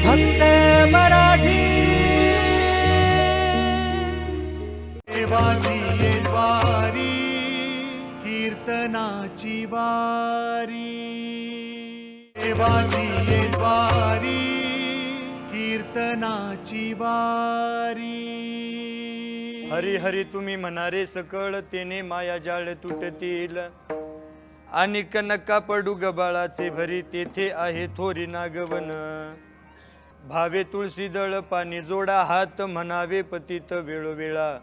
फक्त मराठी. देवाची वारी कीर्तनाची वारी. देवाची वारी कीर्तनाची वारी. हरी हरी तुम्ही म्हणारे सकळ तेने माया जाळ तुटतील. आणि कनका पडू गबाळाचे भरी तेथे आहे थोरी नागवन. भावे तुळशी दळ पाणी जोडा हात म्हणावे पतित वेळोवेळा.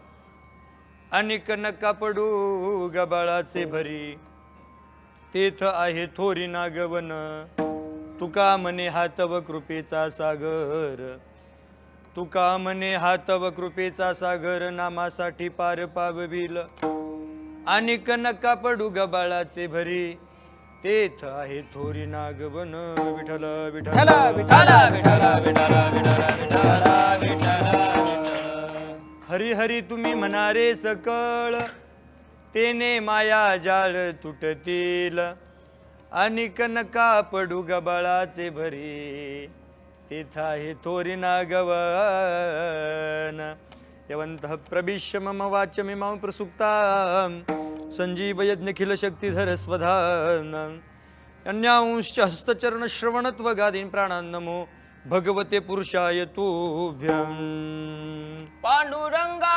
आणि नका पडू गबाळाचे भरी. तेथ आहे थोरी नागवन. तुका म्हणे हातव कृपेचा सागर. तुका म्हणे हातव कृपेचा सागर नामासाठी पार पावविल. आणि कनका पडू गबाळाचे भरी. तेथ आहे थोरी नागवन विठल विठल हरी हरी तुम्ही म्हणारे सकळ तेने माया जाळ तुटतील. आणि कनका पडू गबाळाचे भरी तेथ आहे थोरी नागवन. यवन्तः प्रविश्य मम वाच्यमिमां प्रसुप्तां. सञ्जीवयज्ञखिल शक्तिधर स्वधान अन्यांश्च हस्तचरणश्रवणत्वगादीन् प्राणान् नमो भगवते पुरुषाय तुभ्यम्। पांडुरंगा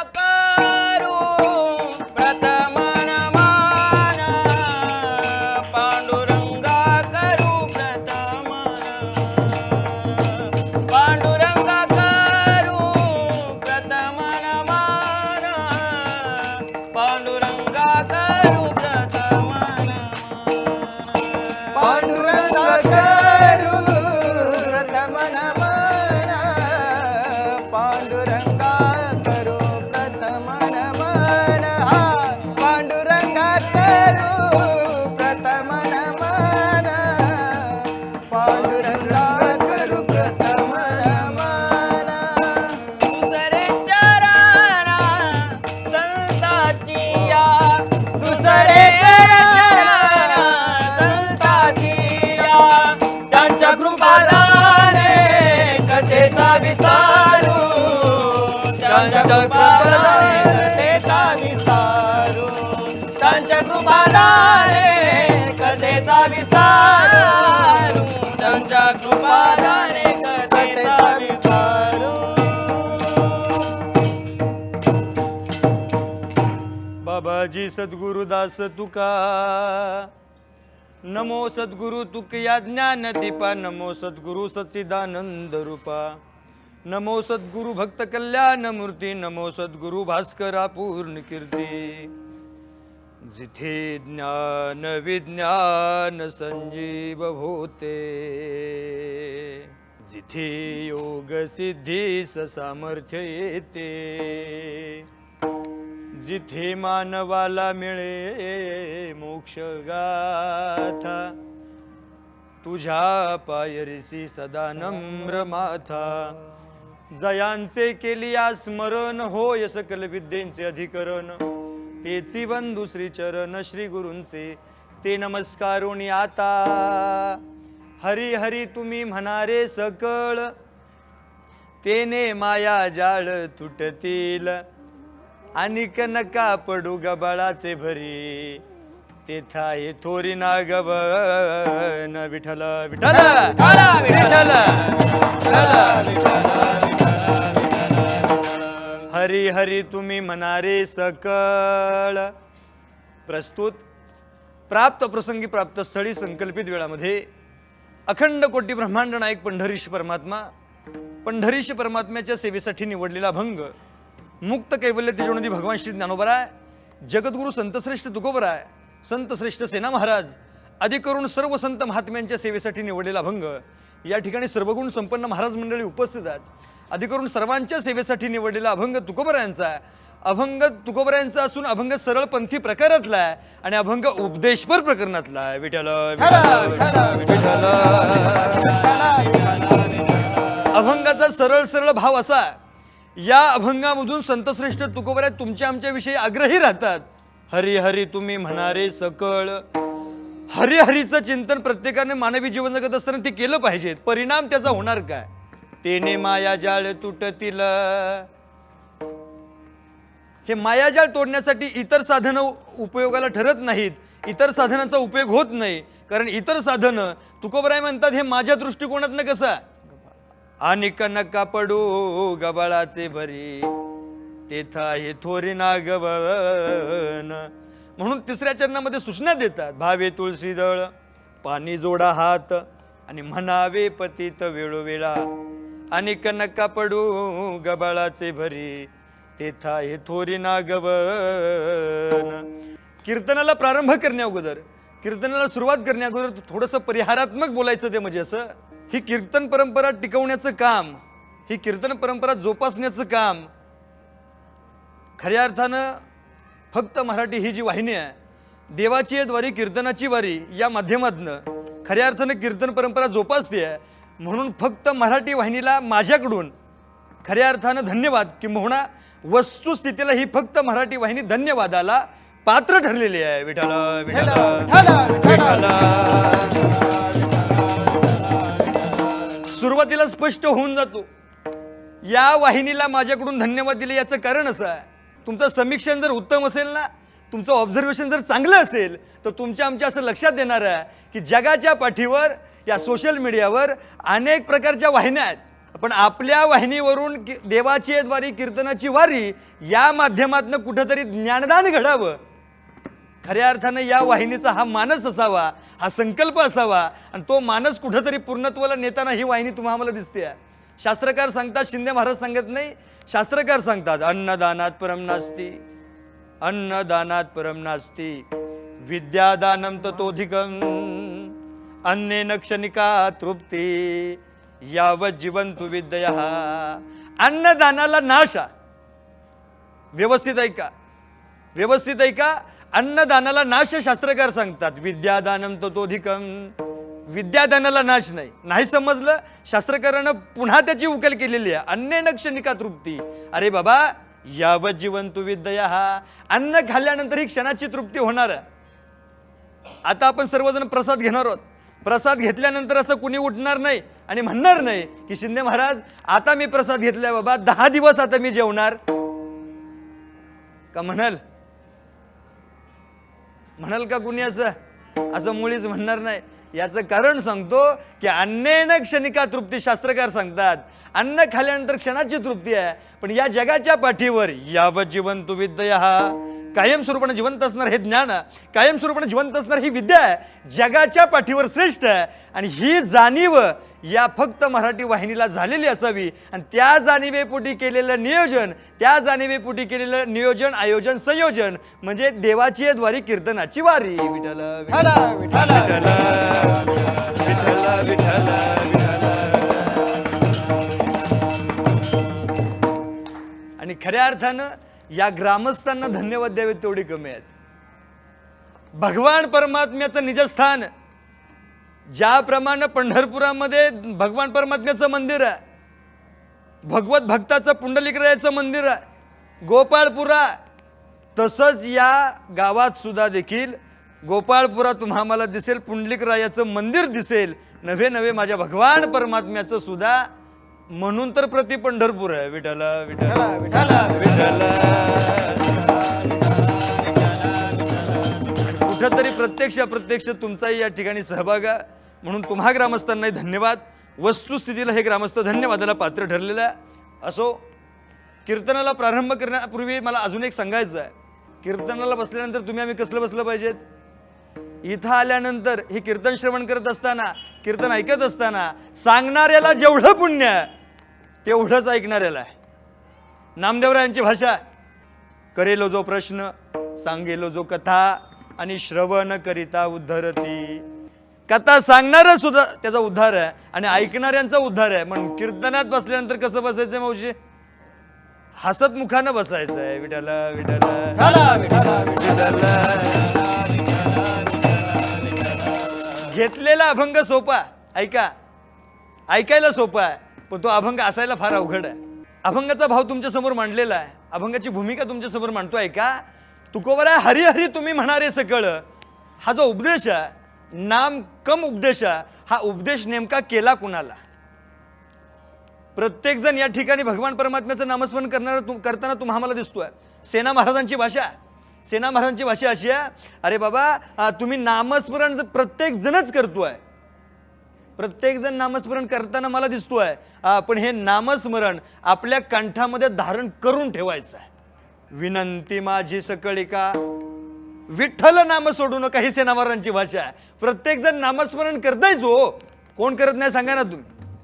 गुरुदास तुका. नमो सद्गुरु तुकया ज्ञान दीपा नमो सद्गुरु सच्चिदानंद रूपा. नमो सद्गुरु भक्त कल्याण मूर्ती नमो सद्गुरु भास्करा पूर्ण कीर्ती. जिथे ज्ञान विज्ञान संजीव होते जिथे योग सिद्धी सामर्थ्य येते. जिथे मानवाला मिळे मोक्ष गाथा. तुझ्या पायरीसी सदा नम्र माथा. जयांचे केली स्मरण होय सकल विद्येंचे अधिकरण. तेची वन दुसरी चरण श्री गुरूंचे ते नमस्कारुणी आता. हरी हरी तुम्ही म्हणारे सकळ तेने माया जाळ तुटतील. आणि नका पडू गबाळाचे भरी. तेथा हे थोरी नागवन विठल विठल विठल हरी हरी तुम्ही म्हणारे सकळ. प्रस्तुत प्राप्त प्रसंगी प्राप्त स्थळी संकल्पित वेळामध्ये अखंड कोटी ब्रह्मांड नायक पंढरीश परमात्मा पंढरीश परमात्म्याच्या सेवेसाठी निवडलेला भंग मुक्त कैवल्य तेजोनदी भगवान श्री ज्ञानोबराय जगद्गुरू संतश्रेष्ठ तुकोबराय संतश्रेष्ठ सेना महाराज अधिकरून सर्व संत महात्म्यांच्या सेवेसाठी निवडलेला भंग या ठिकाणी सर्वगुण संपन्न महाराज मंडळी उपस्थित आहेत. अधिकरून सर्वांच्या सेवेसाठी निवडलेला अभंग तुकोबरायांचा आहे. अभंग तुकोबऱ्यांचा असून अभंग सरळ पंथी प्रकारातला आहे आणि अभंग उपदेशपर प्रकरणातला आहे. विठ्ठल. अभंगाचा सरळ सरळ भाव असा आहे, या अभंगामधून संतश्रेष्ठ तुकोबऱ्या तुमच्या आमच्याविषयी आग्रही राहतात. हरी हरी तुम्ही म्हणारे सकळ. हरिहरीचं चिंतन प्रत्येकाने मानवी जीवन जगत असताना ते केलं पाहिजेत. परिणाम त्याचा होणार काय? तेने मायाजाळ तुटतील. हे मायाजाळ तोडण्यासाठी इतर साधनं उपयोगाला ठरत नाहीत. इतर साधनांचा उपयोग होत नाही. कारण इतर साधनं तुकोबराय म्हणतात हे माझ्या दृष्टिकोनातनं कसं? आणि कनका पडू गबाळाचे भरी. तेथा हे थोरी नागवन. म्हणून तिसऱ्या चरणामध्ये सूचना देतात भावे तुळशी दळ पाणी जोडा हात आणि म्हणावे पतित वेळोवेळा. आणि कनका पडू गबाळाचे भरी तेथा हे थोरी नागवन. कीर्तनाला प्रारंभ करण्या अगोदर कीर्तनाला सुरुवात करण्या अगोदर थोडंसं परिहारात्मक बोलायचं ते म्हणजे असं ही कीर्तन परंपरा टिकवण्याचं काम ही कीर्तन परंपरा जोपासण्याचं काम खऱ्या अर्थानं फक्त मराठी ही जी वाहिनी आहे देवाची आहे द्वारी कीर्तनाची वारी या माध्यमातनं खऱ्या अर्थानं कीर्तन परंपरा जोपासते आहे म्हणून फक्त मराठी वाहिनीला माझ्याकडून खऱ्या अर्थानं धन्यवाद किंबहुना वस्तुस्थितीला ही फक्त मराठी वाहिनी धन्यवादाला पात्र ठरलेली आहे. विठाला विठाला सुरुवातीला स्पष्ट होऊन जातो. या वाहिनीला माझ्याकडून धन्यवाद दिले याचं कारण असं आहे. तुमचं समीक्षण जर उत्तम असेल ना तुमचं ऑब्झर्वेशन जर चांगलं असेल तर तुमच्या आमच्या असं लक्षात देणार आहे की जगाच्या पाठीवर या सोशल मीडियावर अनेक प्रकारच्या वाहिन्या आहेत. पण आपल्या वाहिनीवरून कि देवाची द्वारी कीर्तनाची वारी या माध्यमातनं कुठंतरी ज्ञानदान घडावं खऱ्या अर्थानं या वाहिनीचा हा मानस असावा हा संकल्प असावा आणि तो मानस कुठंतरी पूर्णत्वाला नेताना ही वाहिनी तुम्हाला आम्हाला दिसते शास्त्रकार सांगतात शिंदे महाराज सांगत नाही शास्त्रकार सांगतात अन्नदानात परम नास्ती अन्नदानात परम नास्ती विद्यादानम ततोधिकम अन्नेन क्षणिका तृप्ती यावत जीवंतु विद्या अन्नदानाला नाश व्यवस्थित ऐका व्यवस्थित ऐका अन्नदानाला नाश शास्त्रकार सांगतात. विद्यादानम ततोधिकम विद्यादानाला नाश नाही. नाही समजलं? शास्त्रकारानं पुन्हा त्याची उकल केलेली आहे. अन्य नक्षणिका तृप्ती. अरे बाबा यावत जीवंतु विद्या हा अन्न खाल्ल्यानंतर ही क्षणाची तृप्ती होणार आहे. आता आपण सर्वजण प्रसाद घेणार आहोत. प्रसाद घेतल्यानंतर असं कुणी उठणार नाही आणि म्हणणार नाही की शिंदे महाराज आता मी प्रसाद घेतलाय बाबा. दहा दिवस आता मी जेवणार. का म्हणाल? म्हणाल का कुणी असं? असं मुळीच म्हणणार नाही. याचं कारण सांगतो की अन्नेन क्षणिका तृप्ती शास्त्रकार सांगतात. अन्न खाल्यानंतर क्षणाची तृप्ती आहे. पण या जगाच्या पाठीवर यावत जीवन तू हा कायमस्वरूपाने जिवंत असणार हे ज्ञान आहे कायमस्वरूपाने जिवंत असणार ही विद्या आहे जगाच्या पाठीवर श्रेष्ठ आहे. आणि ही जाणीव या फक्त मराठी वाहिनीला झालेली असावी. आणि त्या जाणीवेपोटी केलेलं नियोजन त्या जाणीवेपोटी केलेलं नियोजन आयोजन संयोजन म्हणजे देवाची द्वारी कीर्तनाची वारी. विठल विठल विठल विठल विठ्ठल. आणि खऱ्या अर्थानं या ग्रामस्थांना धन्यवाद द्यावेत तेवढी कमी आहेत. भगवान परमात्म्याचं निजस्थान. ज्याप्रमाणे पंढरपुरामध्ये भगवान परमात्म्याचं मंदिर आहे. भगवत भक्ताचं पुंडलिकरायाचं मंदिर आहे. गोपाळपुरा. तसंच या गावात सुद्धा देखील गोपाळपुरा तुम्हा आम्हाला दिसेल पुंडलिकरायाचं मंदिर दिसेल. नवे नवे माझ्या भगवान परमात्म्याचं सुद्धा म्हणून तर प्रति पंढरपूर आहे. विठ्ठल विठ्ठल विठ्ठल विठ्ठल कुठंतरी प्रत्यक्ष अप्रत्यक्ष तुमचाही या ठिकाणी सहभाग आहे. म्हणून तुम्हा ग्रामस्थांनाही धन्यवाद. वस्तुस्थितीला हे ग्रामस्थ धन्यवादाला पात्र ठरलेलं आहे. असो कीर्तनाला प्रारंभ करण्यापूर्वी मला अजून एक सांगायचं आहे. कीर्तनाला बसल्यानंतर तुम्ही आम्ही कसलं बसलं पाहिजेत? इथं आल्यानंतर हे कीर्तन श्रवण करत असताना कीर्तन ऐकत असताना सांगणाऱ्याला जेवढं पुण्य आहे तेवढंच ऐकणाऱ्याला आहे. नामदेवरायांची भाषा करेलो जो प्रश्न सांगेलो जो कथा आणि श्रवण करिता उद्धरती. कथा सांगणारा सुद्धा त्याचा उद्धार आहे आणि ऐकणाऱ्यांचा उद्धार आहे. म्हणून कीर्तनात बसल्यानंतर कसं बसायचं मावशी? हसत मुखानं बसायचं आहे. विठाला विठाल घेतलेला अभंग सोपा ऐका. ऐकायला सोपा आहे पण तो अभंग असायला फार अवघड आहे. अभंगाचा भाव तुमच्यासमोर मांडलेला आहे. अभंगाची भूमिका तुमच्यासमोर मांडतोय का तुकोबरा हरी हरी तुम्ही म्हणारे सकळ. हा जो उपदेश आहे नाम कम उपदेश आहे हा उपदेश नेमका केला कुणाला? प्रत्येकजण या ठिकाणी भगवान परमात्म्याचं नामस्मरण करणार तु- करताना तुम्हाला दिसतोय. सेना महाराजांची भाषा. सेना महाराजांची भाषा अशी आहे अरे बाबा तुम्ही नामस्मरण प्रत्येक जणच करतोय. प्रत्येक जण नामस्मरण करताना मला दिसतोय. पण हे नामस्मरण आपल्या कंठामध्ये धारण करून ठेवायचं आहे विनंती माझी सकळी का? विठ्ठल नाम सोडू नका ही सेनावारांची भाषा आहे. प्रत्येक जण नामस्मरण करतायच हो. कोण करत नाही सांगा ना तुम्ही.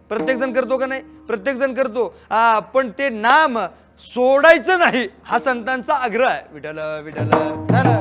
प्रत्येक जण करतो का नाही? प्रत्येक जण करतो. आ, पण ते नाम सोडायचं नाही. हा संतांचा आग्रह आहे. विठल विठल विठल